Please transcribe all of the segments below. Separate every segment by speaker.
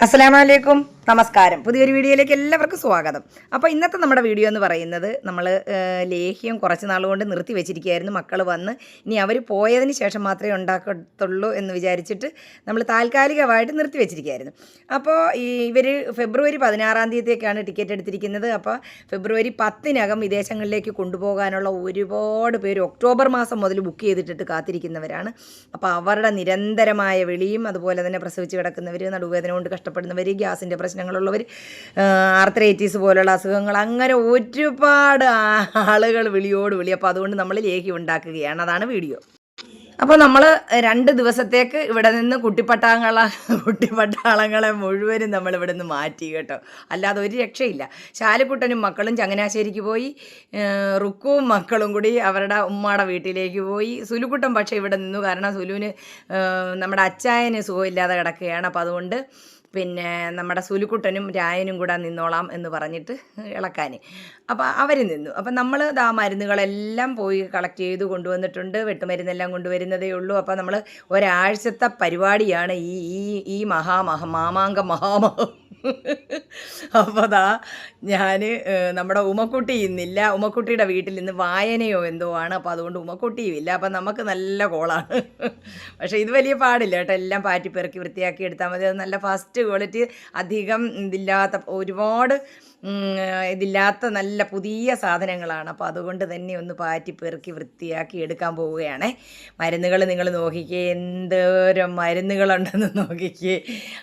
Speaker 1: അസ്സലാമലൈക്കും നമസ്കാരം. പുതിയൊരു വീഡിയോയിലേക്ക് എല്ലാവർക്കും സ്വാഗതം. അപ്പോൾ ഇന്നത്തെ നമ്മുടെ വീഡിയോ എന്ന് പറയുന്നത് നമ്മൾ ലേഹ്യം കുറച്ച് നാൾ കൊണ്ട് നിർത്തി വെച്ചിരിക്കുകയായിരുന്നു. മക്കൾ വന്ന് ഇനി അവർ പോയതിന് ശേഷം മാത്രമേ ഉണ്ടാക്കത്തുള്ളൂ എന്ന് വിചാരിച്ചിട്ട് നമ്മൾ താൽക്കാലികമായിട്ട് നിർത്തി വെച്ചിരിക്കുകയായിരുന്നു. അപ്പോൾ ഈ ഇവർ ഫെബ്രുവരി പതിനാറാം തീയതിയൊക്കെയാണ് ടിക്കറ്റ് എടുത്തിരിക്കുന്നത്. അപ്പോൾ ഫെബ്രുവരി പത്തിനകം വിദേശങ്ങളിലേക്ക് കൊണ്ടുപോകാനുള്ള ഒരുപാട് പേര് ഒക്ടോബർ മാസം മുതൽ ബുക്ക് ചെയ്തിട്ടിട്ട് കാത്തിരിക്കുന്നവരാണ്. അപ്പോൾ അവരുടെ നിരന്തരമായ വിളിയും അതുപോലെ തന്നെ പ്രസവിച്ച് കിടക്കുന്നവർ നടുവേദന കൊണ്ട് കഷ്ടപ്പെടുന്നവർ ഗ്യാസിന്റെ പ്രശ്നങ്ങളുള്ളവർ ആർത്രൈറ്റീസ് പോലുള്ള അസുഖങ്ങൾ അങ്ങനെ ഒരുപാട് ആളുകൾ വിളിയോട് വിളി. അപ്പോൾ അതുകൊണ്ട് നമ്മൾ ലേഹ്യം ഉണ്ടാക്കുകയാണ്. അതാണ് വീഡിയോ. അപ്പോൾ നമ്മൾ രണ്ട് ദിവസത്തേക്ക് ഇവിടെ നിന്ന് കുട്ടിപ്പട്ടാളങ്ങളെ കുട്ടിപ്പട്ടാളങ്ങളെ മുഴുവനും നമ്മൾ ഇവിടെ നിന്ന് മാറ്റി കേട്ടോ. അല്ലാതെ ഒരു രക്ഷയില്ല. ശാലക്കുട്ടനും മക്കളും ചങ്ങനാശ്ശേരിക്ക് പോയി. റുക്കുവും മക്കളും കൂടി അവരുടെ ഉമ്മയുടെ വീട്ടിലേക്ക് പോയി. സുലുക്കുട്ടൻ പക്ഷേ ഇവിടെ നിന്നു. കാരണം സുലുവിന് നമ്മുടെ അച്ചായന് സുഖമില്ലാതെ കിടക്കുകയാണ്. അപ്പോൾ അതുകൊണ്ട് പിന്നെ നമ്മുടെ സുലുക്കുട്ടനും രായനും കൂടെ നിന്നോളാം എന്ന് പറഞ്ഞിട്ട് ഇളക്കാൻ അപ്പോൾ അവർ നിന്നു. അപ്പം നമ്മൾ ആ മരുന്നുകളെല്ലാം പോയി കളക്ട് ചെയ്ത് കൊണ്ടുവന്നിട്ടുണ്ട്. വെട്ടുമരുന്നെല്ലാം കൊണ്ടുവരുന്നതേ ഉള്ളൂ. അപ്പോൾ നമ്മൾ ഒരാഴ്ചത്തെ പരിപാടിയാണ് ഈ ഈ ഈ മഹാമഹ മാമാങ്ക മഹാമഹം. അപ്പോൾ അതാ ഞാൻ നമ്മുടെ ഉമക്കുട്ടി ഇന്നില്ല. ഉമക്കുട്ടിയുടെ വീട്ടിൽ ഇന്ന് വായനയോ എന്തോ ആണ്. അപ്പോൾ അതുകൊണ്ട് ഉമക്കുട്ടിയും ഇല്ല. അപ്പം നമുക്ക് നല്ല കോളാണ്. പക്ഷേ ഇത് വലിയ പാടില്ല കേട്ടോ. എല്ലാം പാറ്റി പെറുക്കി വൃത്തിയാക്കി എടുത്താൽ മതി. അത് നല്ല ഫസ്റ്റ് ക്വാളിറ്റി അധികം ഇതില്ലാത്ത ഒരുപാട് ഇതില്ലാത്ത നല്ല പുതിയ സാധനങ്ങളാണ്. അപ്പോൾ അതുകൊണ്ട് തന്നെ ഒന്ന് പാറ്റി പെറുക്കി വൃത്തിയാക്കി എടുക്കാൻ പോവുകയാണ്. മരുന്നുകൾ നിങ്ങൾ നോക്കിക്കേ. എന്തോരം മരുന്നുകളുണ്ടെന്ന് നോക്കിക്കേ.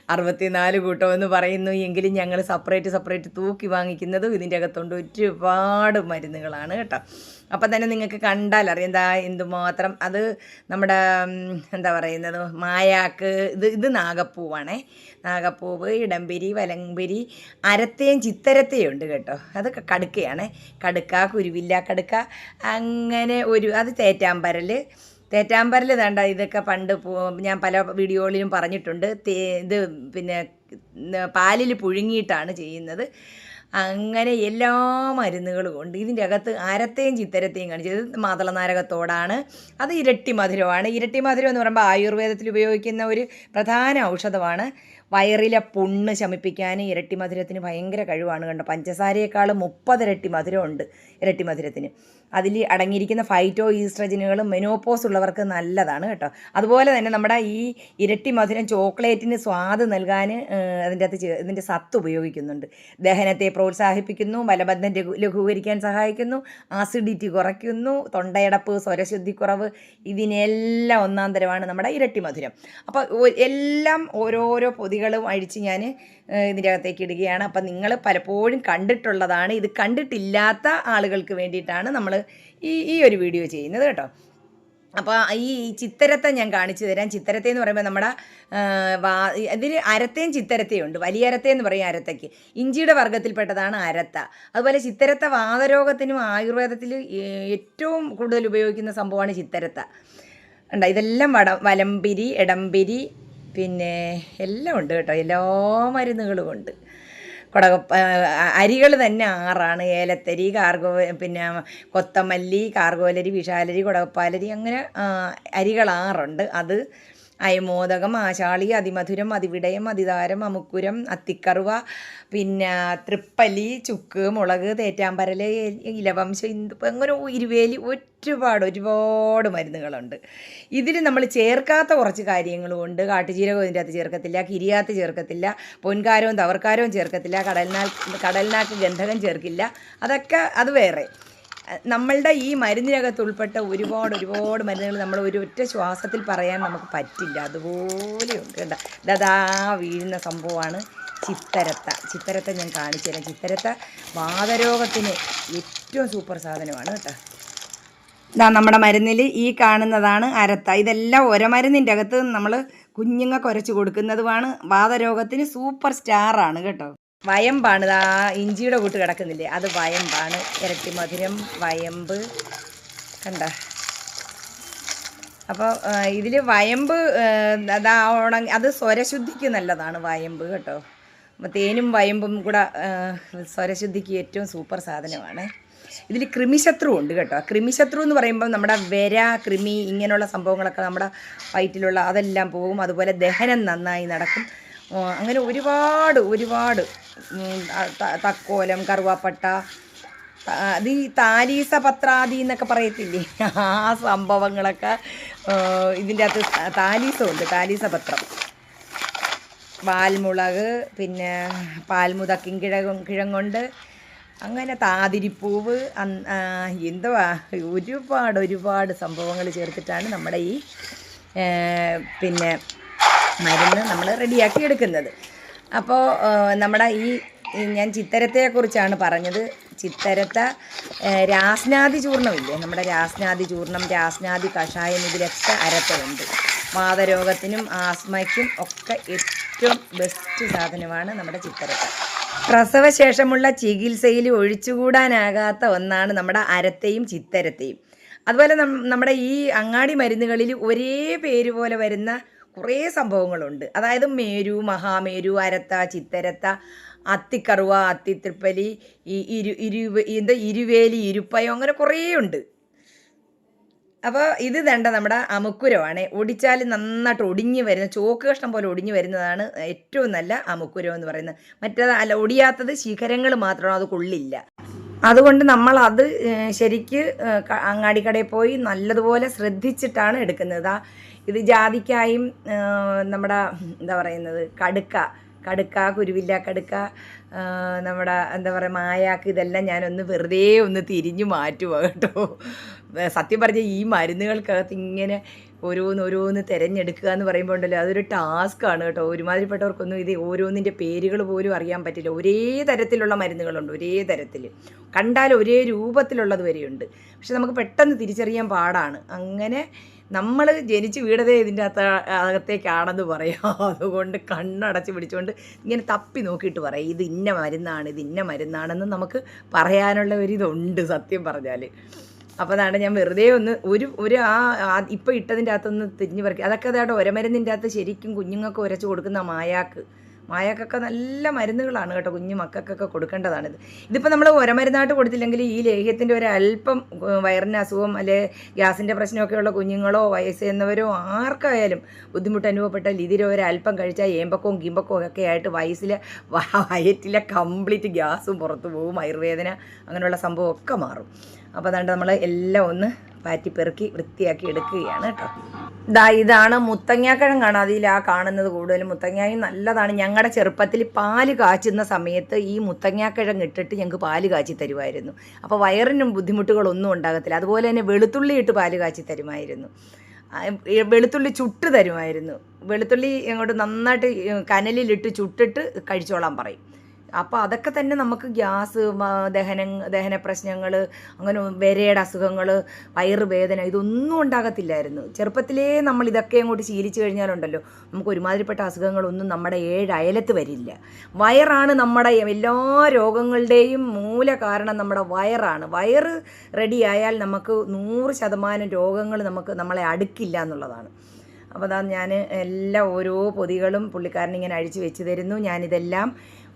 Speaker 1: അറുപത്തിനാല് കൂട്ടം എന്ന് പറയുന്നു. എങ്കിലും ഞങ്ങൾ സെപ്പറേറ്റ് സെപ്പറേറ്റ് തൂക്കി വാങ്ങിക്കുന്നതും ഇതിന്റെ അകത്തുണ്ട് ഒരുപാട് മരുന്നുകളാണ് കേട്ടോ. അപ്പം തന്നെ നിങ്ങൾക്ക് കണ്ടാൽ അറിയാം. എന്താ എന്തുമാത്രം അത് നമ്മുടെ എന്താ പറയുന്നത് മായാക്ക് ഇത് ഇത് നാഗപ്പൂവാണേ. നാഗപ്പൂവ് ഇടംപിരി വലംപിരി അരത്തയും ചിത്തരത്തയും ഉണ്ട് കേട്ടോ. അത് കടുക്കയാണ്. കടുക്ക കുരുവില്ല കടുക്ക അങ്ങനെ ഒരു അത് തേറ്റാമ്പരൽ തേറ്റാമ്പരൽ വേണ്ട ഇതൊക്കെ പണ്ട് ഞാൻ പല വീഡിയോകളിലും പറഞ്ഞിട്ടുണ്ട്. ഇത് പിന്നെ പാലിൽ പുഴുങ്ങിയിട്ടാണ് ചെയ്യുന്നത്. അങ്ങനെ എല്ലാ മരുന്നുകളും ഉണ്ട്. ഇതിന്റെ അകത്ത് അരത്തെയും ചിത്തരത്തെയും കാണിച്ചത് മാതളനാരകത്തോടാണ്. അത് ഇരട്ടി മധുരമാണ്. ഇരട്ടി മധുരം എന്ന് പറയുമ്പോൾ ആയുർവേദത്തിൽ ഉപയോഗിക്കുന്ന ഒരു പ്രധാന ഔഷധമാണ് വയറിലെ പുണ്ണ് ശമിപ്പിക്കാൻ ഇരട്ടി മധുരത്തിന് ഭയങ്കര കഴിവാണ് കണ്ടോ. പഞ്ചസാരയേക്കാൾ മുപ്പതിരട്ടി മധുരമുണ്ട് ഇരട്ടി മധുരത്തിന്. അതിൽ അടങ്ങിയിരിക്കുന്ന ഫൈറ്റോ ഈസ്ട്രജനുകളും മെനോപ്പോസ് ഉള്ളവർക്ക് നല്ലതാണ് കേട്ടോ. അതുപോലെ തന്നെ നമ്മുടെ ഈ ഇരട്ടി മധുരം ചോക്ലേറ്റിന് സ്വാദ് നൽകാൻ അതിന്റെ അകത്ത് ഇതിന്റെ സത്ത് ഉപയോഗിക്കുന്നുണ്ട്. ദഹനത്തെ പ്രോത്സാഹിപ്പിക്കുന്നു മലബന്ധം ലഘു ലഘൂകരിക്കാൻ സഹായിക്കുന്നു ആസിഡിറ്റി കുറയ്ക്കുന്നു തൊണ്ടയടപ്പ് സ്വരശുദ്ധിക്കുറവ് ഇതിനെല്ലാം ഒന്നാം തരമാണ് നമ്മുടെ ഇരട്ടി മധുരം. അപ്പോൾ എല്ലാം ഓരോരോ പൊതികളും അഴിച്ച് ഞാൻ ഇതിന്റെ അകത്തേക്ക് ഇടുകയാണ്. അപ്പം നിങ്ങൾ പലപ്പോഴും കണ്ടിട്ടുള്ളതാണ്. ഇത് കണ്ടിട്ടില്ലാത്ത ആളുകൾക്ക് വേണ്ടിയിട്ടാണ് നമ്മൾ ഈ ഈ ഒരു വീഡിയോ ചെയ്യുന്നത് കേട്ടോ. അപ്പോൾ ഈ ചിത്തരത്തെ ഞാൻ കാണിച്ചു തരാം. ചിത്തരത്തെ എന്ന് പറയുമ്പോൾ നമ്മുടെ വാ ഇതിൽ അരത്തയും ചിത്തരത്തയും ഉണ്ട്. വലിയ അരത്തേ എന്ന് പറയും അരത്തയ്ക്ക്. ഇഞ്ചിയുടെ വർഗത്തിൽപ്പെട്ടതാണ് അരത്ത. അതുപോലെ ചിത്തരത്ത വാതരോഗത്തിനും ആയുർവേദത്തിൽ ഏറ്റവും കൂടുതൽ ഉപയോഗിക്കുന്ന സംഭവമാണ് ചിത്തരത്ത. ഉണ്ട് ഇതെല്ലാം വട വലമ്പിരി ഇടംപിരി പിന്നെ എല്ലാം ഉണ്ട് കേട്ടോ. എല്ലാ മരുന്നുകളും ഉണ്ട്. കുടക അരികൾ തന്നെ ആറാണ്. ഏലത്തരി കാർഗോ പിന്നെ കൊത്തമല്ലി കാർഗോലരി വിഷാലരി കുടകപ്പാലരി അങ്ങനെ അരികൾ ആറുണ്ട്. അത് അയമോദകം ആശാളി അതിമധുരം അതിവിടയം അതിതാരം അമുക്കുരം അത്തിക്കറുവ പിന്നെ തൃപ്പലി ചുക്ക് മുളക് തേറ്റാമ്പരൽ ഇലവംശം ഇന്ത് അങ്ങനെ ഇരുവേലി ഒരുപാട് ഒരുപാട് മരുന്നുകളുണ്ട്. ഇതിൽ നമ്മൾ ചേർക്കാത്ത കുറച്ച് കാര്യങ്ങളും ഉണ്ട് കാട്ടുചീരകം ഇതിന്റെ അകത്ത് ചേർക്കത്തില്ല കിരിയാത്ത് ചേർക്കത്തില്ല പൊൻകാരവും തവർക്കാരവും ചേർക്കത്തില്ല കടൽനാ കടൽനാക്ക് ഗന്ധകം ചേർക്കില്ല. അതൊക്കെ അത് വേറെ. നമ്മളുടെ ഈ മരുന്നിനകത്ത് ഉൾപ്പെട്ട ഒരുപാട് ഒരുപാട് മരുന്നുകൾ നമ്മൾ ഒരു ഒറ്റ ശ്വാസത്തിൽ പറയാൻ നമുക്ക് പറ്റില്ല. അതുപോലെയുണ്ട് കേട്ടോ. ദാ വീഴുന്ന സംഭവമാണ് ചിത്തരത്ത. ചിത്തരത്ത ഞാൻ കാണിച്ചു തരാം. ചിത്തരത്ത വാതരോഗത്തിന് ഏറ്റവും സൂപ്പർ സാധനമാണ് കേട്ടോ. ഇതാ നമ്മുടെ മരുന്നിൽ ഈ കാണുന്നതാണ് അരത്ത. ഇതെല്ലാം ഒരമരുന്നിന്റെ അകത്ത് നമ്മൾ കുഞ്ഞുങ്ങൾക്ക് ഉരച്ച് കൊടുക്കുന്നതുമാണ്. വാതരോഗത്തിന് സൂപ്പർ സ്റ്റാറാണ് കേട്ടോ. വയമ്പാണ്. ആ ഇഞ്ചിയുടെ കൂട്ട് കിടക്കുന്നില്ലേ? അത് വയമ്പാണ്. ഇരട്ടി മധുരം വയമ്പ്. കണ്ട? അപ്പോൾ ഇതിൽ വയമ്പ് അതാ ഉണങ്ങി അത് സ്വരശുദ്ധിക്ക് നല്ലതാണ് വയമ്പ് കേട്ടോ. തേനും വയമ്പും കൂടെ സ്വരശുദ്ധിക്ക് ഏറ്റവും സൂപ്പർ സാധനമാണ്. ഇതിൽ കൃമിശത്രു ഉണ്ട് കേട്ടോ. കൃമിശത്രു എന്ന് പറയുമ്പോൾ നമ്മുടെ വര കൃമി ഇങ്ങനെയുള്ള സംഭവങ്ങളൊക്കെ നമ്മുടെ വയറ്റിലുള്ള അതെല്ലാം പോകും അതുപോലെ ദഹനം നന്നായി നടക്കും. അങ്ങനെ ഒരുപാട് ഒരുപാട് തക്കോലം കറുവാപ്പട്ട അത് ഈ താലീസ പത്രാദി എന്നൊക്കെ പറയത്തില്ലേ? ആ സംഭവങ്ങളൊക്കെ ഇതിന്റെ അകത്ത് താലീസമുണ്ട് താലീസ പത്രം. പാൽമുളക് പിന്നെ പാൽമുതക്കിൻ കിഴങ്ങും കിഴങ്ങുണ്ട്. അങ്ങനെ താതിരിപ്പൂവ് എന്തുവാ ഒരുപാട് ഒരുപാട് സംഭവങ്ങൾ ചേർത്തിട്ടാണ് നമ്മുടെ ഈ പിന്നെ മരുന്ന് നമ്മൾ റെഡിയാക്കി എടുക്കുന്നത്. അപ്പോൾ നമ്മുടെ ഈ ഞാൻ ചിത്തരത്തെക്കുറിച്ചാണ് പറഞ്ഞത്. ചിത്തരത്ത രാസ്നാദി ചൂർണമില്ലേ നമ്മുടെ രാസ്നാദി ചൂർണം രാസ്നാദി കഷായം ഇതിലൊക്കെ അരത്തലുണ്ട് വാതരോഗത്തിനും ആസ്മയ്ക്കും ഒക്കെ ഏറ്റവും ബെസ്റ്റ് സാധനമാണ് നമ്മുടെ ചിത്തരത്ത. പ്രസവശേഷമുള്ള ചികിത്സയിൽ ഒഴിച്ചുകൂടാനാകാത്ത ഒന്നാണ് നമ്മുടെ അരത്തയും ചിത്തരത്തയും. അതുപോലെ നമ്മുടെ ഈ അങ്ങാടി മരുന്നുകളിൽ ഒരേ പേര് പോലെ വരുന്ന കുറേ സംഭവങ്ങളുണ്ട്. അതായത് മേരു മഹാമേരു അരത്ത ചിത്തരത്ത അത്തിക്കറുവ അത്തിത്രിപ്പലി ഈ ഇരു ഇരു എന്താ ഇരുവേലി ഇരുപ്പയം അങ്ങനെ കുറേ ഉണ്ട്. അപ്പോൾ ഇത് വേണ്ട നമ്മുടെ അമുക്കുരമാണ്. ഒടിച്ചാൽ നന്നായിട്ട് ഒടിഞ്ഞു വരുന്ന ചോക്ക് കഷ്ണം പോലെ ഒടിഞ്ഞു വരുന്നതാണ് ഏറ്റവും നല്ല അമുക്കുരം എന്ന് പറയുന്നത്. മറ്റേത് അല്ല ഒടിയാത്തത് ശിഖരങ്ങൾ മാത്രമാണ് അത് കൊള്ളില്ല. അതുകൊണ്ട് നമ്മൾ അത് ശരിക്ക് അങ്ങാടിക്കടയിൽ പോയി നല്ലതുപോലെ ശ്രദ്ധിച്ചിട്ടാണ് എടുക്കുന്നത്. ഇത് ജാതിക്കായും നമ്മുടെ എന്താ പറയുന്നത് കടുക്ക കടുക്ക കുരുവില്ല കടുക്ക നമ്മുടെ എന്താ പറയുക മായാക്ക് ഇതെല്ലാം ഞാനൊന്ന് വെറുതെ ഒന്ന് തിരിഞ്ഞു മാറ്റുക കേട്ടോ. സത്യം പറഞ്ഞ ഈ മരുന്നുകൾക്കകത്ത് ഇങ്ങനെ ഓരോന്ന് ഓരോന്ന് തിരഞ്ഞെടുക്കുക എന്ന് പറയുമ്പോൾ ഉണ്ടല്ലോ അതൊരു ആണ് കേട്ടോ. ഒരുമാതിരിപ്പെട്ടവർക്കൊന്നും ഇത് ഓരോന്നിന്റെ പേരുകൾ പോലും അറിയാൻ പറ്റില്ല. ഒരേ തരത്തിലുള്ള മരുന്നുകളുണ്ട് ഒരേ തരത്തിൽ കണ്ടാൽ ഒരേ രൂപത്തിലുള്ളത് വരെയുണ്ട്. പക്ഷെ നമുക്ക് പെട്ടെന്ന് തിരിച്ചറിയാൻ പാടാണ്. അങ്ങനെ നമ്മൾ ജനിച്ച് വീടതേ ഇതിന്റെ അകത്ത അകത്തേക്കാണെന്ന് പറയാം. അതുകൊണ്ട് കണ്ണടച്ച് പിടിച്ചുകൊണ്ട് ഇങ്ങനെ തപ്പി നോക്കിയിട്ട് പറയാം ഇത് ഇന്ന മരുന്നാണ് ഇത് ഇന്ന മരുന്നാണെന്ന് നമുക്ക് പറയാനുള്ള ഒരു ഇതുണ്ട് സത്യം പറഞ്ഞാൽ അപ്പോൾ അതാണ് ഞാൻ വെറുതെ ഒന്ന് ഒരു ഒരു ആ ഇപ്പോൾ ഇട്ടതിന്റെ അകത്തൊന്ന് തിരിഞ്ഞ് പറിക്കുക അതൊക്കെ അതായത് ഒരമരുന്നിന്റെ അകത്ത് ശരിക്കും കുഞ്ഞുങ്ങൾക്ക് ഉരച്ച് കൊടുക്കുന്ന മായാക്ക്. മായാക്കൊക്കെ നല്ല മരുന്നുകളാണ് കേട്ടോ കുഞ്ഞു മക്കൾക്കൊക്കെ കൊടുക്കേണ്ടതാണിത്. ഇതിപ്പോൾ നമ്മൾ ഒരമരുന്നായിട്ട് കൊടുത്തില്ലെങ്കിൽ ഈ ലേഹ്യത്തിന്റെ ഒരു അല്പം വയറിന് അസുഖം അല്ലെ ഗ്യാസിന്റെ പ്രശ്നമൊക്കെയുള്ള കുഞ്ഞുങ്ങളോ വയസ്സെന്നവരോ ആർക്കായാലും ബുദ്ധിമുട്ട് അനുഭവപ്പെട്ടാൽ ഇതിൽ ഒരു അല്പം കഴിച്ചാൽ ഏമ്പക്കവും കിമ്പക്കവും ഒക്കെ ആയിട്ട് വയസ്സിലെ വയറ്റിലെ കംപ്ലീറ്റ് ഗ്യാസും പുറത്തു പോകും വയറുവേദന അങ്ങനെയുള്ള സംഭവമൊക്കെ മാറും. അപ്പോൾ അതുകൊണ്ട് നമ്മൾ എല്ലാം ഒന്ന് പാറ്റിപ്പെറുക്കി വൃത്തിയാക്കി എടുക്കുകയാണ് കേട്ടോ. ദാ ഇതാണ് മുത്തങ്ങാക്കിഴങ്ങാണ് അതിൽ ആ കാണുന്നത് കൂടുതലും മുത്തങ്ങായും നല്ലതാണ്. ഞങ്ങളുടെ ചെറുപ്പത്തിൽ പാൽ കാച്ചുന്ന സമയത്ത് ഈ മുത്തങ്ങാക്കിഴങ്ങ് ഇട്ടിട്ട് ഞങ്ങൾക്ക് പാൽ കാച്ചി തരുമായിരുന്നു. അപ്പോൾ വയറിനും ബുദ്ധിമുട്ടുകളൊന്നും ഉണ്ടാകത്തില്ല. അതുപോലെ തന്നെ വെളുത്തുള്ളി ഇട്ട് പാൽ കാച്ചി തരുമായിരുന്നു. വെളുത്തുള്ളി ചുട്ട് തരുമായിരുന്നു. വെളുത്തുള്ളി അങ്ങോട്ട് നന്നായിട്ട് കനലിലിട്ട് ചുട്ടിട്ട് കഴിച്ചോളാൻ പറയും. അപ്പോൾ അതൊക്കെ തന്നെ നമുക്ക് ഗ്യാസ് ദഹന ദഹന പ്രശ്നങ്ങൾ അങ്ങനെ വിരയുടെ അസുഖങ്ങൾ വയറുവേദന ഇതൊന്നും ഉണ്ടാകത്തില്ലായിരുന്നു. ചെറുപ്പത്തിലേ നമ്മൾ ഇതൊക്കെ അങ്ങോട്ട് ശീലിച്ചു കഴിഞ്ഞാലുണ്ടല്ലോ നമുക്ക് ഒരുമാതിരിപ്പെട്ട അസുഖങ്ങളൊന്നും നമ്മുടെ ഏഴ് അയലത്ത് വരില്ല. വയറാണ് നമ്മുടെ എല്ലാ രോഗങ്ങളുടെയും മൂല കാരണം നമ്മുടെ വയറാണ്. വയറ് റെഡിയായാൽ നമുക്ക് നൂറ് ശതമാനം രോഗങ്ങൾ നമുക്ക് നമ്മളെ അടുക്കില്ല എന്നുള്ളതാണ്. അപ്പോൾ അതാ ഞാൻ എല്ലാ ഓരോ പൊതികളും പുള്ളിക്കാരൻ ഇങ്ങനെ അഴിച്ചു വെച്ച് തരുന്നു. ഞാനിതെല്ലാം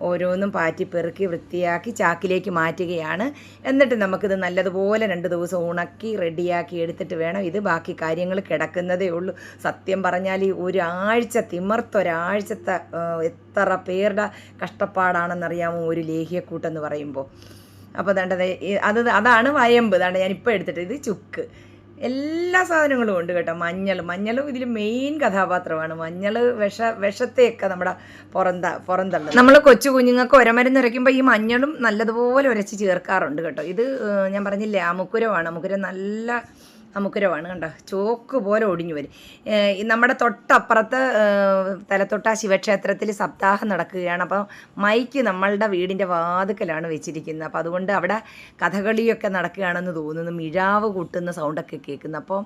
Speaker 1: ഓരോന്നും പാറ്റി പെറുക്കി വൃത്തിയാക്കി ചാക്കിലേക്ക് മാറ്റുകയാണ്. എന്നിട്ട് നമുക്കിത് നല്ലതുപോലെ രണ്ട് ദിവസം ഉണക്കി റെഡിയാക്കി എടുത്തിട്ട് വേണം ഇത് ബാക്കി കാര്യങ്ങൾ കിടക്കുന്നതേ ഉള്ളൂ. സത്യം പറഞ്ഞാൽ ഈ ഒരാഴ്ച തിമർത്തൊരാഴ്ചത്തെ എത്ര പേരുടെ കഷ്ടപ്പാടാണെന്നറിയാമോ ഒരു ലേഹ്യക്കൂട്ടെന്ന് പറയുമ്പോൾ. അപ്പോൾ ദണ്ടത് അത് അതാണ് വയമ്പ്. ഞാൻ ഞാനിപ്പോൾ എടുത്തിട്ട് ഇത് ചുക്ക്. എല്ലാ സാധനങ്ങളും ഉണ്ട് കേട്ടോ. മഞ്ഞൾ. മഞ്ഞളും ഇതിൽ മെയിൻ കഥാപാത്രമാണ്. മഞ്ഞൾ വിഷ വിഷത്തെയൊക്കെ നമ്മുടെ പുറന്ത പുറന്തള്ളത് നമ്മൾ കൊച്ചു കുഞ്ഞുങ്ങൾക്ക് ഒരമരുന്ന് ഉരയ്ക്കുമ്പോൾ ഈ മഞ്ഞളും നല്ലതുപോലെ ഉരച്ച് ചേർക്കാറുണ്ട് കേട്ടോ. ഇത് ഞാൻ പറഞ്ഞില്ലേ അമുക്കുരമാണ്. അമുക്കുരം നല്ല അമുക്കുരമാണ് കണ്ടോ? ചോക്ക് പോലെ ഒടിഞ്ഞു വരും. നമ്മുടെ തൊട്ടപ്പുറത്ത് തലത്തൊട്ട ശിവക്ഷേത്രത്തിൽ സപ്താഹം നടക്കുകയാണ്. അപ്പോൾ മൈക്ക് നമ്മളുടെ വീടിന്റെ വാതുക്കലാണ് വെച്ചിരിക്കുന്നത്. അപ്പോൾ അതുകൊണ്ട് അവിടെ കഥകളിയൊക്കെ നടക്കുകയാണെന്ന് തോന്നുന്നു. മിഴാവ് കൂട്ടുന്ന സൗണ്ടൊക്കെ കേൾക്കുന്നു. അപ്പോൾ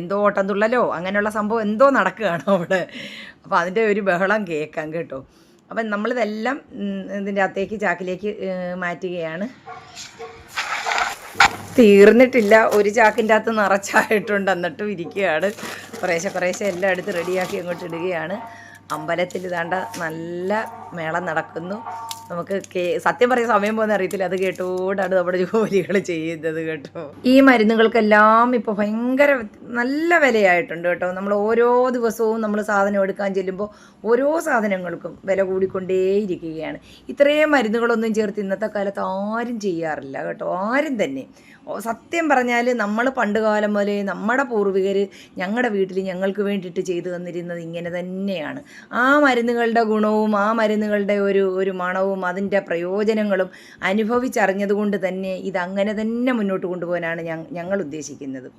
Speaker 1: എന്തോ ഓട്ടം തുള്ളലോ അങ്ങനെയുള്ള സംഭവം എന്തോ നടക്കുകയാണ് അവിടെ. അപ്പോൾ അതിന്റെ ഒരു ബഹളം കേൾക്കാം കേട്ടോ. അപ്പം നമ്മളിതെല്ലാം ഇതിന്റെ അകത്തേക്ക് ചാക്കിലേക്ക് മാറ്റുകയാണ്. തീർന്നിട്ടില്ല. ഒരു ചാക്കിന്റെ അകത്ത് നിറച്ചായിട്ടുണ്ട്. എന്നിട്ടും ഇരിക്കുകയാണ്. കുറേശ്ശെ കുറേശ്ശെ എല്ലാം എടുത്ത് റെഡിയാക്കി അങ്ങോട്ട് ഇടുകയാണ്. അമ്പലത്തിൽ ഇതാണ്ട നല്ല മേളം നടക്കുന്നു. നമുക്ക് സത്യം പറയാൻ സമയം പോകുന്ന അറിയത്തില്ല. അത് കേട്ടോണ്ടാണ് നമ്മുടെ ജോലികൾ ചെയ്യുന്നത് കേട്ടോ. ഈ മരുന്നുകൾക്കെല്ലാം ഇപ്പോൾ ഭയങ്കര നല്ല വിലയായിട്ടുണ്ട് കേട്ടോ. നമ്മൾ ഓരോ ദിവസവും നമ്മൾ സാധനം എടുക്കാൻ ചെല്ലുമ്പോൾ ഓരോ സാധനങ്ങൾക്കും വില കൂടിക്കൊണ്ടേയിരിക്കുകയാണ് ഇത്രയും മരുന്നുകളൊന്നും ചേർത്ത് ഇന്നത്തെ കാലത്ത് ആരും ചെയ്യാറില്ല കേട്ടോ. ആരും തന്നെ. സത്യം പറഞ്ഞാൽ നമ്മൾ പണ്ട് കാലം മുതലേ നമ്മുടെ പൂർവികർ ഞങ്ങളുടെ വീട്ടിൽ ഞങ്ങൾക്ക് വേണ്ടിയിട്ട് ചെയ്തു തന്നിരുന്നത് ഇങ്ങനെ തന്നെയാണ്. ആ മരുന്നുകളുടെ ഗുണവും ആ മരുന്നുകളുടെ ഒരു ഒരു മണവും അതിന്റെ പ്രയോജനങ്ങളും അനുഭവിച്ചറിഞ്ഞതുകൊണ്ട് തന്നെ ഇതങ്ങനെ തന്നെ മുന്നോട്ട് കൊണ്ടുപോകാനാണ് ഞങ്ങൾ ഉദ്ദേശിക്കുന്നത്.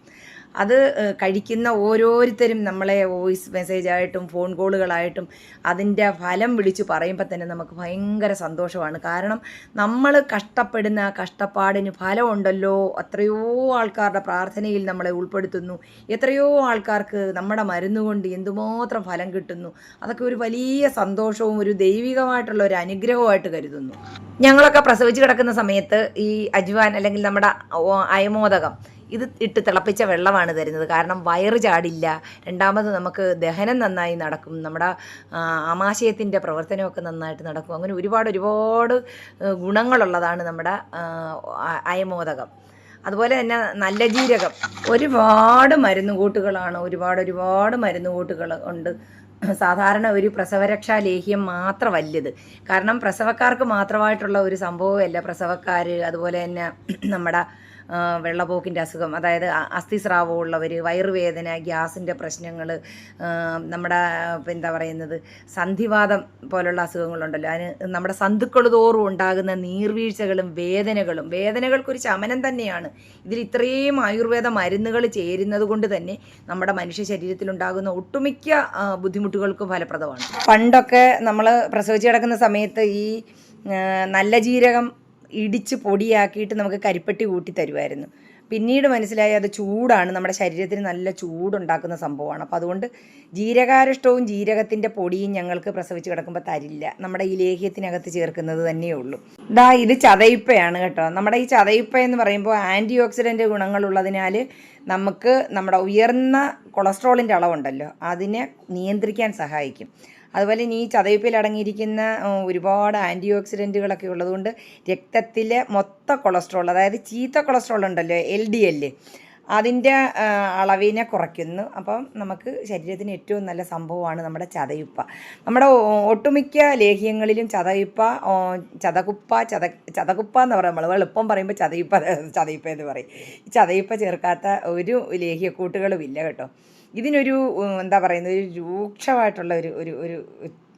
Speaker 1: അത് കഴിക്കുന്ന ഓരോരുത്തരും നമ്മളെ വോയിസ് മെസ്സേജായിട്ടും ഫോൺ കോളുകളായിട്ടും അതിന്റെ ഫലം വിളിച്ചു പറയുമ്പോൾ തന്നെ നമുക്ക് ഭയങ്കര സന്തോഷമാണ്. കാരണം നമ്മൾ കഷ്ടപ്പെടുന്ന കഷ്ടപ്പാടിന് ഫലമുണ്ടല്ലോ എത്രയോ ആൾക്കാരുടെ പ്രാർത്ഥനയിൽ നമ്മളെ ഉൾപ്പെടുത്തുന്നു. എത്രയോ ആൾക്കാർക്ക് നമ്മുടെ മരുന്ന് കൊണ്ട് എന്തുമാത്രം ഫലം കിട്ടുന്നു. അതൊക്കെ ഒരു വലിയ സന്തോഷവും ഒരു ദൈവികമായിട്ടുള്ള ഒരു അനുഗ്രഹമായിട്ട് കരുതുന്നു. ഞങ്ങളൊക്കെ പ്രസവിച്ച് കിടക്കുന്ന സമയത്ത് ഈ അജ്വാൻ അല്ലെങ്കിൽ നമ്മുടെ അയമോദകം ഇത് ഇട്ട് തിളപ്പിച്ച വെള്ളമാണ് തരുന്നത്. കാരണം വയറ് ചാടില്ല. രണ്ടാമത് നമുക്ക് ദഹനം നന്നായി നടക്കും. നമ്മുടെ ആമാശയത്തിന്റെ പ്രവർത്തനമൊക്കെ നന്നായിട്ട് നടക്കും. അങ്ങനെ ഒരുപാട് ഒരുപാട് ഗുണങ്ങളുള്ളതാണ് നമ്മുടെ അയമോദകം. അതുപോലെ തന്നെ നല്ല ജീരകം. ഒരുപാട് മരുന്നുകൂട്ടുകളാണ്. ഒരുപാട് ഒരുപാട് മരുന്നുകൂട്ടുകൾ ഉണ്ട്. സാധാരണ ഒരു പ്രസവരക്ഷാ ലേഹ്യം മാത്രമല്ലത് കാരണം പ്രസവക്കാർക്ക് മാത്രമായിട്ടുള്ള ഒരു സംഭവമല്ല. പ്രസവക്കാർ അതുപോലെ തന്നെ നമ്മുടെ വെള്ളപ്പോക്കിന്റെ അസുഖം അതായത് അസ്ഥിസ്രാവമുള്ളവർ വയറുവേദന ഗ്യാസിന്റെ പ്രശ്നങ്ങൾ നമ്മുടെ എന്താ പറയുന്നത് സന്ധിവാദം പോലുള്ള അസുഖങ്ങളുണ്ടല്ലോ. അതിന് നമ്മുടെ സന്ധുക്കൾ തോറും ഉണ്ടാകുന്ന നീർവീഴ്ചകളും വേദനകളും വേദനകൾക്കൊരു ശമനം തന്നെയാണ്. ഇതിൽ ഇത്രയും ആയുർവേദ മരുന്നുകൾ ചേരുന്നത് കൊണ്ട് തന്നെ നമ്മുടെ മനുഷ്യ ശരീരത്തിലുണ്ടാകുന്ന ഒട്ടുമിക്ക ബുദ്ധിമുട്ടുകൾക്കും ഫലപ്രദമാണ്. പണ്ടൊക്കെ നമ്മൾ പ്രസവിച്ച് കിടക്കുന്ന സമയത്ത് ഈ നല്ല ജീരകം ഇടിച്ച് പൊടിയാക്കിയിട്ട് നമുക്ക് കരിപ്പെട്ടി കൂട്ടി തരുമായിരുന്നു പിന്നീട് മനസ്സിലായി അത് ചൂടാണ്. നമ്മുടെ ശരീരത്തിന് നല്ല ചൂടുണ്ടാക്കുന്ന സംഭവമാണ്. അപ്പോൾ അതുകൊണ്ട് ജീരകാരഷ്ടവും ജീരകത്തിന്റെ പൊടിയും ഞങ്ങൾക്ക് പ്രസവിച്ച് കിടക്കുമ്പോൾ തരില്ല. നമ്മുടെ ഈ ലേഹ്യത്തിനകത്ത് ചേർക്കുന്നത് തന്നെയേ ഉള്ളൂ. ദാ ഇത് ചതയിപ്പയാണ് കേട്ടോ. നമ്മുടെ ഈ ചതയിപ്പ എന്ന് പറയുമ്പോൾ ആന്റി ഓക്സിഡന്റ് ഗുണങ്ങളുള്ളതിനാൽ നമുക്ക് നമ്മുടെ ഉയർന്ന കൊളസ്ട്രോളിന്റെ അളവുണ്ടല്ലോ. അതിനെ നിയന്ത്രിക്കാൻ സഹായിക്കും. അതുപോലെ ഇനി ഈ ചതവിപ്പിൽ അടങ്ങിയിരിക്കുന്ന ഒരുപാട് ആന്റി ഓക്സിഡന്റുകളൊക്കെ ഉള്ളതുകൊണ്ട് രക്തത്തിലെ മൊത്ത കൊളസ്ട്രോൾ അതായത് ചീത്ത കൊളസ്ട്രോൾ ഉണ്ടല്ലോ എൽ ഡി എൽ അതിന്റെ അളവിനെ കുറയ്ക്കുന്നു. അപ്പം നമുക്ക് ശരീരത്തിന് ഏറ്റവും നല്ല സംഭവമാണ് നമ്മുടെ ചതയുപ്പ. നമ്മുടെ ഒട്ടുമിക്ക ലേഹ്യങ്ങളിലും ചതയുപ്പ ചതകുപ്പ ചത ചതകുപ്പ എന്ന് പറയുമ്പോൾ നമ്മൾ എളുപ്പം പറയുമ്പോൾ ചതയുപ്പ ചതയുപ്പ എന്ന് പറയും. ചതയുപ്പ ചേർക്കാത്ത ഒരു ലേഹ്യക്കൂട്ടുകളും ഇല്ല കേട്ടോ. ഇതിനൊരു എന്താ പറയുന്നത് ഒരു രൂക്ഷമായിട്ടുള്ള ഒരു ഒരു ഒരു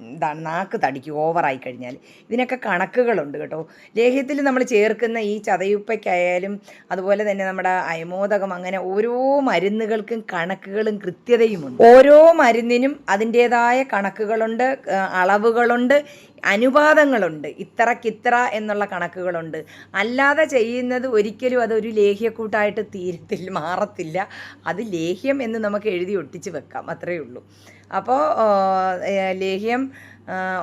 Speaker 1: ഇതാണ് നാക്ക് തടിക്കും ഓവറായി കഴിഞ്ഞാൽ ഇതിനൊക്കെ കണക്കുകളുണ്ട് കേട്ടോ. ലേഹ്യത്തിൽ നമ്മൾ ചേർക്കുന്ന ഈ ചതയുപ്പയ്ക്കായാലും അതുപോലെ തന്നെ നമ്മുടെ അയമോദകം അങ്ങനെ ഓരോ മരുന്നുകൾക്കും കണക്കുകളും കൃത്യതയുമുണ്ട്. ഓരോ മരുന്നിനും അതിന്റേതായ കണക്കുകളുണ്ട് അളവുകളുണ്ട് അനുപാതങ്ങളുണ്ട്. ഇത്രക്കിത്ര എന്നുള്ള കണക്കുകളുണ്ട്. അല്ലാതെ ചെയ്യുന്നത് ഒരിക്കലും അതൊരു ലേഹ്യക്കൂട്ടായിട്ട് തീരത്തിൽ മാറത്തില്ല. അത് ലേഹ്യം എന്ന് നമുക്ക് എഴുതി ഒട്ടിച്ച് വെക്കാം. അത്രയേ ഉള്ളൂ. അപ്പോൾ ലേഹ്യം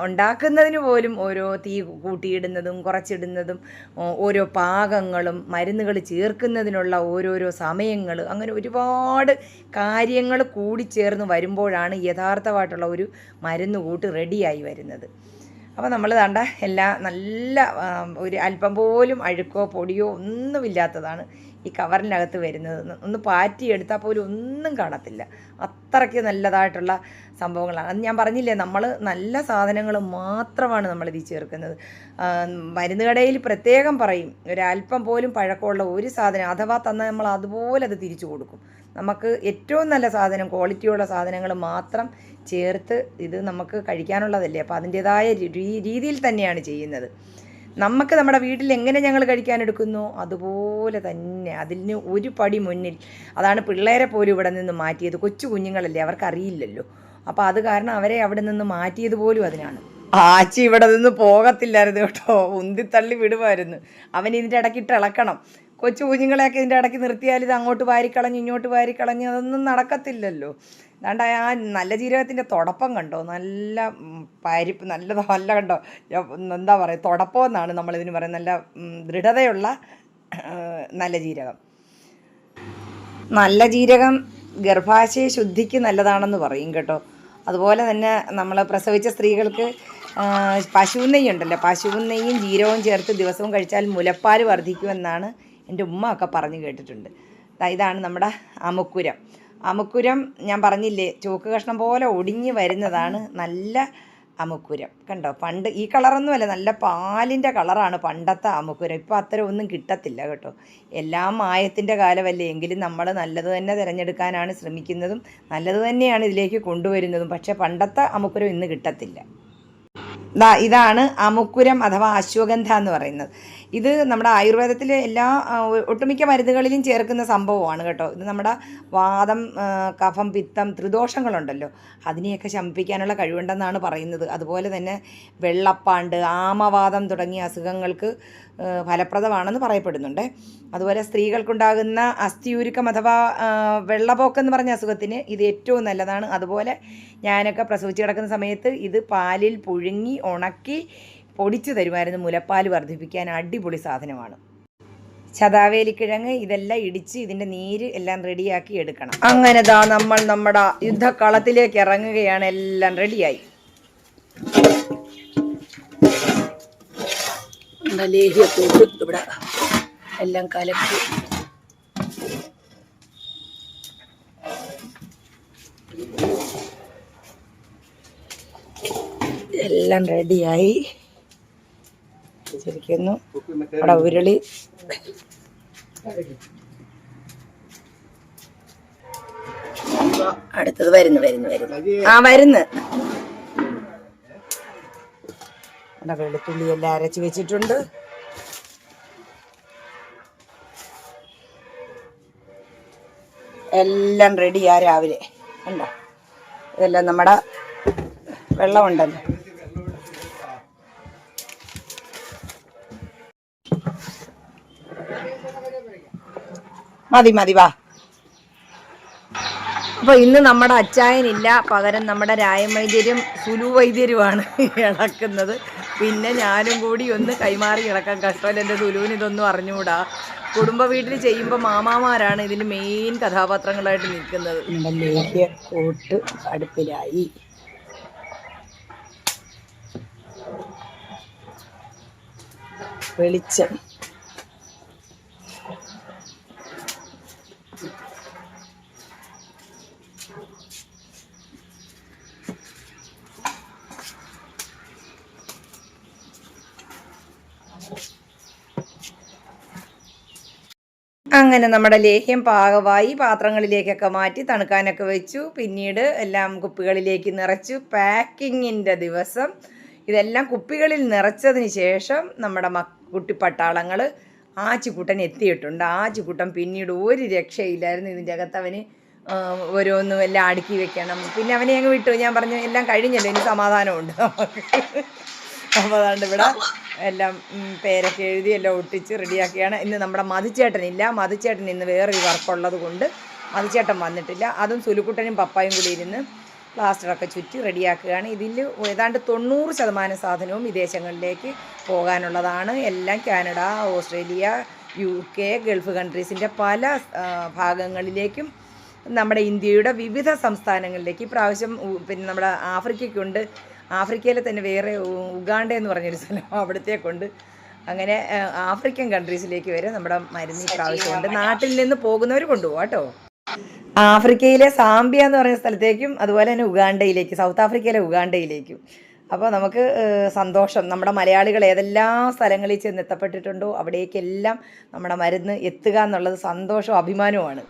Speaker 1: ഉണ്ടാക്കുന്നതിന് പോലും ഓരോ തീ കൂട്ടിയിടുന്നതും കുറച്ചിടുന്നതും ഓരോ പാകങ്ങളും മരുന്നുകൾ ചേർക്കുന്നതിനുള്ള ഓരോരോ സമയങ്ങൾ അങ്ങനെ ഒരുപാട് കാര്യങ്ങൾ കൂടിച്ചേർന്ന് വരുമ്പോഴാണ് യഥാർത്ഥമായിട്ടുള്ള ഒരു മരുന്ന് കൂട്ട് റെഡിയായി വരുന്നത്. അപ്പോൾ നമ്മൾ കണ്ട എല്ലാ നല്ല ഒരു അല്പം പോലും അഴുക്കോ പൊടിയോ ഒന്നുമില്ലാത്തതാണ് ഈ കവറിനകത്ത് വരുന്നത്. ഒന്ന് പാറ്റിയെടുത്താൽ പോലും ഒന്നും കാണത്തില്ല. അത്രയ്ക്ക് നല്ലതായിട്ടുള്ള സംഭവങ്ങളാണ്. അത് ഞാൻ പറഞ്ഞില്ലേ നമ്മൾ നല്ല സാധനങ്ങൾ മാത്രമാണ് നമ്മൾ ഇതിൽ ചേർക്കുന്നത്. ആ, മരുന്ന് കടയിൽ പ്രത്യേകം പറയും ഒരല്പം പോലും പഴക്കമുള്ള ഒരു സാധനം അഥവാ തന്നാൽ നമ്മൾ അതുപോലെ അത് തിരിച്ചു കൊടുക്കും. നമുക്ക് ഏറ്റവും നല്ല സാധനം ക്വാളിറ്റിയുള്ള സാധനങ്ങൾ മാത്രം ചേർത്ത് ഇത് നമുക്ക് കഴിക്കാനുള്ളതല്ലേ. അപ്പോൾ അതിന്റേതായ രീതിയിൽ തന്നെയാണ് ചെയ്യുന്നത്. നമുക്ക് നമ്മുടെ വീട്ടിൽ എങ്ങനെ ഞങ്ങൾ കഴിക്കാനെടുക്കുന്നു അതുപോലെ തന്നെ അതിന് ഒരു പടി മുന്നിൽ അതാണ് പിള്ളേരെ പോലും ഇവിടെ നിന്ന് മാറ്റിയത്. കൊച്ചു കുഞ്ഞുങ്ങളല്ലേ അവർക്കറിയില്ലല്ലോ. അപ്പോൾ അത് കാരണം അവരെ അവിടെ നിന്ന് മാറ്റിയത് പോലും അതിനാണ്. ആച്ചി ഇവിടെ നിന്ന് പോകത്തില്ലായിരുന്നു കേട്ടോ. ഉന്തിത്തള്ളി വിടുമായിരുന്നു. അവൻ ഇതിന്റെ ഇടയ്ക്ക് ഇളക്കണം. കൊച്ചു കുഞ്ഞുങ്ങളെയൊക്കെ ഇതിന്റെ ഇടയ്ക്ക് നിർത്തിയാൽ ഇത് അങ്ങോട്ട് വാരിക്കളഞ്ഞ് ഇങ്ങോട്ട് വാരിക്കളഞ്ഞ് അതൊന്നും നടക്കത്തില്ലല്ലോ. ദാണ്ട ആ നല്ല ജീരകത്തിന്റെ തുടപ്പം കണ്ടോ? നല്ല പരിപ്പ് നല്ല നല്ല കണ്ടോ? എന്താ പറയുക തുടപ്പം എന്നാണ് നമ്മളിതിന് പറയുന്നത്. നല്ല ദൃഢതയുള്ള നല്ല ജീരകം. നല്ല ജീരകം ഗർഭാശയ ശുദ്ധിക്ക് നല്ലതാണെന്ന് പറയും കേട്ടോ. അതുപോലെ തന്നെ നമ്മൾ പ്രസവിച്ച സ്ത്രീകൾക്ക് പശുനെയ്യ് ഉണ്ടല്ലോ. പശുനെയ്യും ജീരകവും ചേർത്ത് ദിവസവും കഴിച്ചാൽ മുലപ്പാൽ വർദ്ധിക്കുമെന്നാണ് എന്റെ ഉമ്മ ഒക്കെ പറഞ്ഞു കേട്ടിട്ടുണ്ട്. ഇതാണ് നമ്മുടെ അമുക്കുരം. അമുക്കുരം ഞാൻ പറഞ്ഞില്ലേ ചോക്ക് കഷ്ണം പോലെ ഒടിഞ്ഞ് വരുന്നതാണ് നല്ല അമുക്കുരം. കണ്ടോ? പണ്ട് ഈ കളറൊന്നുമല്ല നല്ല പാലിന്റെ കളറാണ് പണ്ടത്തെ അമുക്കുരം. ഇപ്പോൾ അത്തരം ഒന്നും കിട്ടത്തില്ല കേട്ടോ. എല്ലാം മായത്തിന്റെ കാലമല്ലേ എങ്കിലും നമ്മൾ നല്ലത് തന്നെ തിരഞ്ഞെടുക്കാനാണ് ശ്രമിക്കുന്നതും നല്ലത് തന്നെയാണ് ഇതിലേക്ക് കൊണ്ടുവരുന്നതും. പക്ഷേ പണ്ടത്തെ അമുക്കുരം ഇന്ന് കിട്ടത്തില്ല. ഇതാണ് അമുക്കുരം അഥവാ അശ്വഗന്ധ എന്ന് പറയുന്നത്. ഇത് നമ്മുടെ ആയുർവേദത്തിലെ എല്ലാ ഒട്ടുമിക്ക മരുന്നുകളിലും ചേർക്കുന്ന സംഭവമാണ് കേട്ടോ. ഇത് നമ്മുടെ വാദം കഫം പിത്തം ത്രിദോഷങ്ങളുണ്ടല്ലോ. അതിനെയൊക്കെ ശമിപ്പിക്കാനുള്ള കഴിവുണ്ടെന്നാണ് പറയുന്നത്. അതുപോലെ തന്നെ വെള്ളപ്പാണ്ട് ആമവാദം തുടങ്ങിയ അസുഖങ്ങൾക്ക് ഫലപ്രദമാണെന്ന് പറയപ്പെടുന്നുണ്ട്. അതുപോലെ സ്ത്രീകൾക്കുണ്ടാകുന്ന അസ്ഥിയൂരുക്കം അഥവാ ആ, വെള്ളപ്പോക്കെന്ന് പറഞ്ഞ അസുഖത്തിന് ഇത് ഏറ്റവും നല്ലതാണ്. അതുപോലെ ഞാനൊക്കെ പ്രസവിച്ച് കിടക്കുന്ന സമയത്ത് ഇത് പാലിൽ പുഴുങ്ങി ഉണക്കി പൊടിച്ചു തരുമായിരുന്നു മുലപ്പാൽ വർദ്ധിപ്പിക്കാൻ അടിപൊളി സാധനമാണ്. ചതാവേലിക്കിഴങ്ങ് ഇതെല്ലാം ഇടിച്ച് ഇതിന്റെ നീര് എല്ലാം റെഡിയാക്കി എടുക്കണം. അങ്ങനെ ദാ നമ്മൾ നമ്മുടെ യുദ്ധക്കളത്തിലേക്ക് ഇറങ്ങുകയാണ്. എല്ലാം റെഡിയായി. ഇവിടെ. എല്ലാം കലക്കി. എല്ലാം റെഡിയായി. വെച്ചിരിക്കുന്നു. അവിടെ ഉരുളി. അടുത്തത് വരുന്നു വരുന്നു വരുന്നു. ആ വരുന്നു. അവിടെ വെളുത്തുള്ളി എല്ലാം അരച്ച് വെച്ചിട്ടുണ്ട്. എല്ലാം റെഡിയാ രാവിലെ. ഉണ്ടോ? ഇതെല്ലാം നമ്മുടെ വെള്ളമുണ്ടല്ലോ. മതി മതി വാ. അപ്പൊ ഇന്ന് നമ്മുടെ അച്ചായനില്ല. പകരം നമ്മുടെ രായമൈദ്യരും സുലു വൈദ്യരുമാണ് ഇളക്കുന്നത്. പിന്നെ ഞാനും കൂടി ഒന്ന് കൈമാറി ഇളക്കാൻ കഷ്ടമല്ല എന്റെ സുലുവിന് ഇതൊന്നും അറിഞ്ഞുകൂടാ. കുടുംബ വീട്ടിൽ ചെയ്യുമ്പോൾ മാമാമാരാണ് ഇതിന് മെയിൻ കഥാപാത്രങ്ങളായിട്ട് നിൽക്കുന്നത്. ലേഹ്യ കൂട്ട് അടുപ്പിലായി. വെളിച്ചം. അങ്ങനെ നമ്മുടെ ലേഹ്യം പാകമായി പാത്രങ്ങളിലേക്കൊക്കെ മാറ്റി തണുക്കാനൊക്കെ വെച്ചു. പിന്നീട് എല്ലാം കുപ്പികളിലേക്ക് നിറച്ചു. പാക്കിങ്ങിന്റെ ദിവസം ഇതെല്ലാം കുപ്പികളിൽ നിറച്ചതിന് ശേഷം നമ്മുടെ മ കുട്ടിപ്പട്ടാളങ്ങൾ ആച്ചുകൂട്ടൻ എത്തിയിട്ടുണ്ട്. ആച്ചുകൂട്ടൻ പിന്നീട് ഒരു രക്ഷയില്ലായിരുന്നു. ഇതിന്റെ അകത്ത് അവന് ഓരോന്നും എല്ലാം അടുക്കി വെക്കണം. പിന്നെ അവനെ അങ്ങ് വിട്ടു. ഞാൻ പറഞ്ഞു എല്ലാം കഴിഞ്ഞല്ലോ ഇനി സമാധാനമുണ്ട്. അപ്പോൾ അതുകൊണ്ട് ഇവിടെ എല്ലാം പേരൊക്കെ എഴുതി എല്ലാം ഒട്ടിച്ച് റെഡിയാക്കിയാണ്. ഇന്ന് നമ്മുടെ മതിച്ചേട്ടനില്ല മതിച്ചേട്ടൻ ഇന്ന് വേറൊരു വർക്കുള്ളത് കൊണ്ട് മതിച്ചേട്ടൻ വന്നിട്ടില്ല. അതും സുലുക്കുട്ടനും പപ്പായും കൂടി ഇരുന്ന് പ്ലാസ്റ്ററൊക്കെ ചുറ്റി റെഡിയാക്കുകയാണ്. ഇതിൽ ഏതാണ്ട് തൊണ്ണൂറ് ശതമാനം സാധനവും വിദേശങ്ങളിലേക്ക് പോകാനുള്ളതാണ്. എല്ലാം Canada Australia U K Gulf കൺട്രീസിന്റെ പല ഭാഗങ്ങളിലേക്കും നമ്മുടെ ഇന്ത്യയുടെ വിവിധ സംസ്ഥാനങ്ങളിലേക്ക് ഇപ്രാവശ്യം പിന്നെ നമ്മുടെ ആഫ്രിക്കയ്ക്കുണ്ട്. ആഫ്രിക്കയിലെ തന്നെ വേറെ ഉഗാണ്ട എന്ന് പറഞ്ഞൊരു സ്ഥലം അവിടത്തേക്കുണ്ട് അങ്ങനെ ആഫ്രിക്കൻ കൺട്രീസിലേക്ക് വരെ നമ്മുടെ മരുന്ന് ഇപ്രാവശ്യമുണ്ട് നാട്ടിൽ നിന്ന് പോകുന്നവർ കൊണ്ടുപോകാം കേട്ടോ. ആഫ്രിക്കയിലെ സാംബിയ എന്ന് പറയുന്ന സ്ഥലത്തേക്കും അതുപോലെ തന്നെ ഉഗാണ്ടയിലേക്ക് സൗത്ത് ആഫ്രിക്കയിലെ ഉഗാണ്ടയിലേക്കും. അപ്പോൾ നമുക്ക് സന്തോഷം. നമ്മുടെ മലയാളികൾ ഏതെല്ലാം സ്ഥലങ്ങളിൽ ചെന്ന് എത്തപ്പെട്ടിട്ടുണ്ടോ അവിടേക്കെല്ലാം നമ്മുടെ മരുന്ന് എത്തുക എന്നുള്ളത് സന്തോഷവും അഭിമാനവുമാണ്.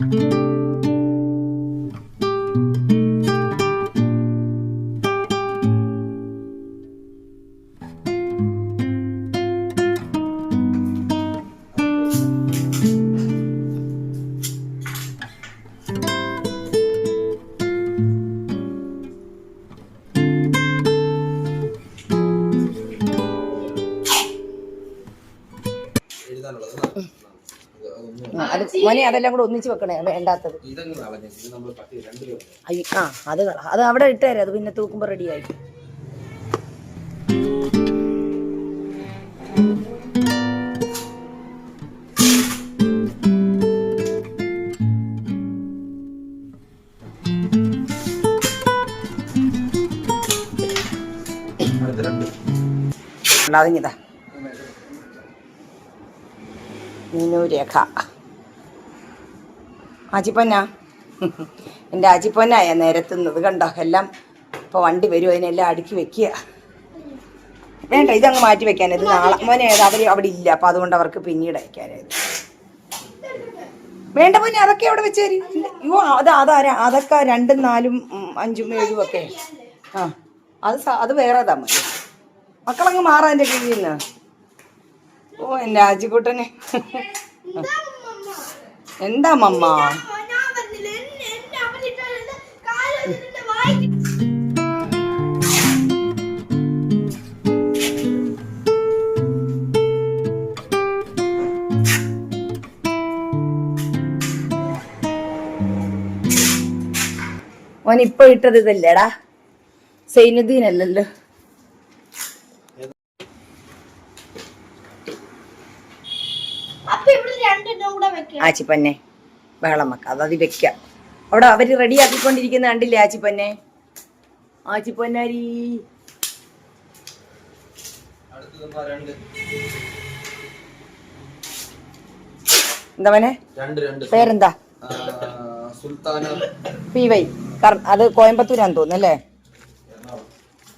Speaker 1: മോനെ അതെല്ലാം കൂടെ ഒന്നിച്ച് വെക്കണേ വേണ്ടാത്തത്. ആ അത്. അത് അവിടെ ഇട്ടേരെ അത് പിന്നെ തൂക്കുമ്പോൾ റെഡിയായി
Speaker 2: അടുത്ത രണ്ട്
Speaker 1: ആച്ചിപ്പൊന്ന എന്റെ ആച്ചിപ്പൊന്നായ നിരത്തുന്നത് കണ്ടോ? എല്ലാം ഇപ്പോൾ വണ്ടി വരും അതിനെല്ലാം അടുക്കി വെക്കുക. വേണ്ട ഇതങ്ങ് മാറ്റി വെക്കാൻ. ഇത് നാളെ മോനെ അവർ അവിടെ ഇല്ല. അപ്പം അതുകൊണ്ട് അവർക്ക് പിന്നീട് അയക്കാനായത് വേണ്ട മോനെ അതൊക്കെ അവിടെ വെച്ചേരി അയ്യോ അത് അതാരാ? അതൊക്കെ രണ്ടും നാലും അഞ്ചും ഏഴും ഒക്കെ. ആ അത് അത് അത് വേറെതാ മതി മക്കളങ്ങ് മാറാന്റെ കീഴിൽ നിന്ന്. ഓ എന്റെ ആജിക്കുട്ടനെ.
Speaker 3: വെച്ചിട്ട് മമ്മ?
Speaker 1: ഓൻ ഇപ്പൊ ഇട്ടത് ഇതല്ലേടാ? സൈനുദ്ദീൻ അല്ലല്ലോ
Speaker 3: അപ്പൊ ഇവിടെ രണ്ടെണ്ണം കൂടെ വെക്കണം
Speaker 1: ആച്ചിപ്പന്നെ ബഹളം വെക്കാം. അത് അത് വെക്കാം. അവിടെ അവർ റെഡി ആക്കിക്കൊണ്ടിരിക്കുന്ന കണ്ടില്ലേ ആച്ചിപ്പന്നെ ആച്ചിപ്പന്നാരി
Speaker 2: അടുത്തത് രണ്ട്
Speaker 1: എന്താ മോനെ?
Speaker 2: രണ്ട് രണ്ട്.
Speaker 1: പേരെന്താ?
Speaker 2: സുൽത്താന.
Speaker 1: P Y. അത് കോയമ്പത്തൂരാന്ന് തോന്നുന്നു അല്ലേ?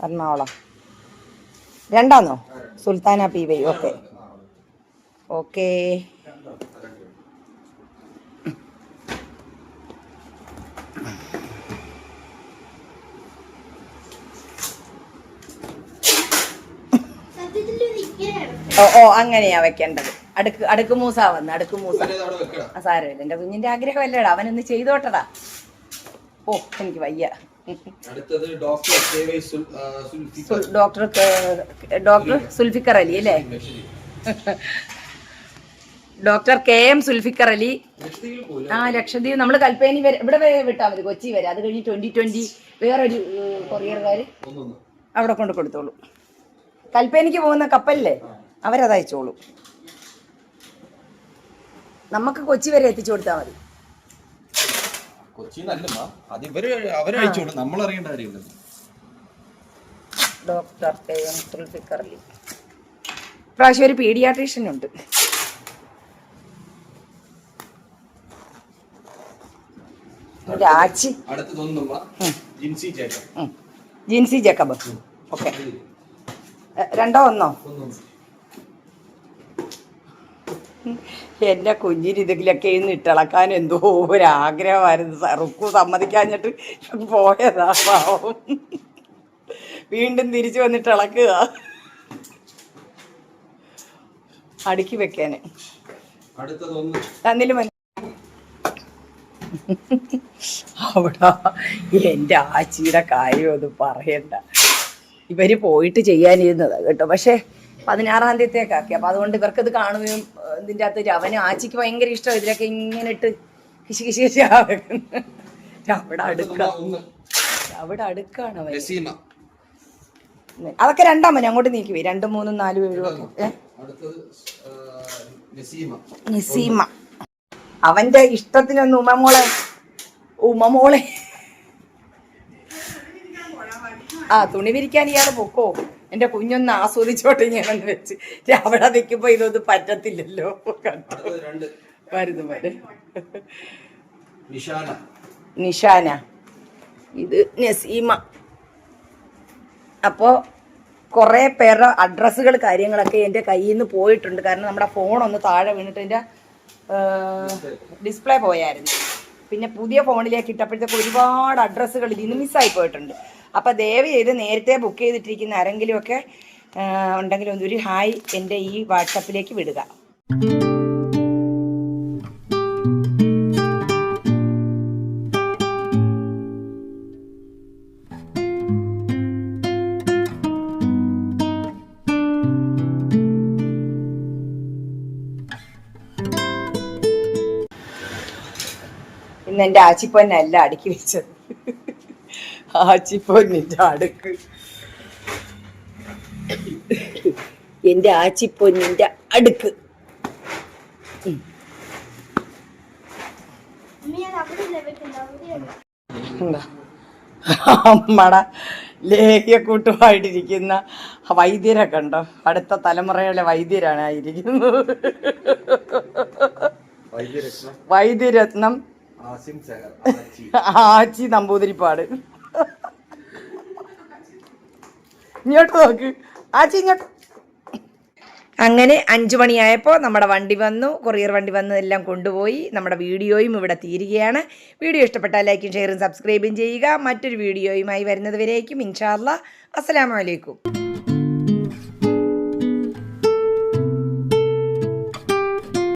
Speaker 1: Ernakulam. രണ്ടാന്നോ? Sultana P Y. Okay. Okay. ഓ ഓ അങ്ങനെയാ വെക്കേണ്ടത്. അടുക്ക് അടുക്ക് മൂസ വന്ന് അടുക്ക് മൂസ. ആ സാരമില്ല. എന്റെ കുഞ്ഞിന്റെ ആഗ്രഹമല്ലേടാ. അവനൊന്ന് ചെയ്തോട്ടടാ. ഓ എനിക്ക് വയ്യ.
Speaker 2: ഡോക്ടർ.
Speaker 1: ഡോക്ടർ സുൽഫിക്കർ. അലി അല്ലേ? Doctor K M Sulfikar Ali. ആ ലക്ഷദ്വീപ് നമ്മൾ കൽപ്പേനി വരെ ഇവിടെ വരെ വിട്ടാൽ മതി. കൊച്ചി വരെ. അത് കഴിഞ്ഞ് ട്വന്റി ട്വന്റി വേറൊരു കൊറിയർകാർ
Speaker 2: ഒന്നൊന്ന്.
Speaker 1: അവിടെ കൊണ്ട് കൊടുത്തോളൂ. കൽപ്പേനിക്ക് പോകുന്ന കപ്പലില്ലേ? അവരത് അയച്ചോളൂ. നമുക്ക് കൊച്ചി വരെ എത്തിച്ചു കൊടുത്താൽ മതി. ഡോക്ടർ പ്രാവശ്യം ഒരു പീഡിയാട്രീഷ്യൻ ഉണ്ട്.
Speaker 2: ജിൻസി
Speaker 1: ജേക്കബ്. ഓക്കെ. രണ്ടോ ഒന്നോ എന്റെ കുഞ്ഞിന് ഇതിലൊക്കെ ഇന്ന് ഇട്ടിളക്കാൻ എന്തോ ഒരാഗ്രഹമായിരുന്നു. സ- റുക്കു സമ്മതിക്കാഞ്ഞിട്ട് പോയതാ പാവം. വീണ്ടും തിരിച്ചു വന്നിട്ട് ഇളക്കുക. അടുക്കി വെക്കാന്. തന്നിൽ അവിടെ എന്റെ ആച്ചിയുടെ കാര്യം ഒന്നും പറയണ്ട. ഇവർ പോയിട്ട് ചെയ്യാനിരുന്നതാ കേട്ടോ. പക്ഷേ പതിനാറാം തീയതിയൊക്കെ അപ്പൊ അതുകൊണ്ട് ഇവർക്ക് ഇത് കാണുകയും ഇതിന്റെ ഇതിന്റെ അകത്ത് അവന് ആച്ചിക്ക് ഭയങ്കര ഇഷ്ടം. ഇതിലൊക്കെ ഇങ്ങനെ ഇട്ട് കിശി കിശി കിശി. അവിടെ അടുക്ക.
Speaker 2: ഒന്ന്
Speaker 1: അവിടെ അടുക്കാണ് അവൻ അതൊക്കെ രണ്ടാമനെ അങ്ങോട്ട് നീക്കി പോയി രണ്ടും മൂന്നും നാലും ഏഴും ഒക്കെ.
Speaker 2: നസീമ.
Speaker 1: നിസീമ. അവന്റെ ഇഷ്ടത്തിനൊന്ന് ഉമമോളെ ഉമമോളെ. ആ തുണി വിരിക്കാൻ ഇയാൾ പൊക്കോ? എന്റെ കുഞ്ഞൊന്ന് ആസ്വദിച്ചോട്ടെ ഞാൻ വെച്ച്. അവിടെ നിൽക്കുമ്പോ ഇതൊന്നും പറ്റത്തില്ലല്ലോ. വരുന്നു വരെ.
Speaker 2: നിഷാന.
Speaker 1: ഇത് നസീമ. അപ്പോ കുറേ പേരുടെ അഡ്രസ്സുകൾ കാര്യങ്ങളൊക്കെ എന്റെ കയ്യിൽ നിന്ന് പോയിട്ടുണ്ട്. കാരണം നമ്മുടെ ഫോൺ ഒന്ന് താഴെ വീണിട്ട് എന്റെ ഡിസ്പ്ലേ. പോയായിരുന്നു. പിന്നെ പുതിയ ഫോണിലേക്ക് ഇട്ടപ്പോഴത്തേക്ക് ഒരുപാട് അഡ്രസ്സുകൾ ഇതിന് മിസ്സായി പോയിട്ടുണ്ട്. അപ്പോൾ ദയവ് ചെയ്ത് നേരത്തെ ബുക്ക് ചെയ്തിട്ടിരിക്കുന്ന ആരെങ്കിലുമൊക്കെ ഉണ്ടെങ്കിൽ ഒരു ഹായ് എന്റെ ഈ വാട്സപ്പിലേക്ക് വിടുക. ഇന്ന് എന്റെ ആച്ചിപ്പൊന്നല്ല അടുക്കി വെച്ചത്. അടുക്ക്. എന്റെ ആച്ചിപ്പൊന്നിന്റെ അടുക്ക്.
Speaker 3: ഇല്ല വെക്കണ്ട അവിടെയാണ്
Speaker 1: എന്താ? അമ്മട ലേഹ്യക്കൂട്ടുമായിട്ടിരിക്കുന്ന വൈദ്യരെ കണ്ടോ? അടുത്ത തലമുറയിലെ വൈദ്യരാണ് ആയിരിക്കുന്നത്.
Speaker 2: വൈദ്യരത്നം?
Speaker 1: വൈദ്യരത്നം.
Speaker 2: ആസിം സഹർ ആച്ചി.
Speaker 1: ആച്ചി നമ്പൂതിരിപ്പാട്. ഇങ്ങോട്ട് നോക്ക്. ആച്ചി ഇങ്ങോട്ട്. അങ്ങനെ അഞ്ചു മണിയായപ്പോൾ നമ്മുടെ വണ്ടി വന്നു. കൊറിയർ വണ്ടി വന്ന് എല്ലാം കൊണ്ടുപോയി. നമ്മുടെ വീഡിയോയും ഇവിടെ തീരുകയാണ്. വീഡിയോ ഇഷ്ടപ്പെട്ടാൽ ലൈക്കും ഷെയറും സബ്സ്ക്രൈബും ചെയ്യുക. മറ്റൊരു വീഡിയോയുമായി വരുന്നത് വരേക്കും ഇൻഷാല്ല അസ്സലാമു അലൈക്കും.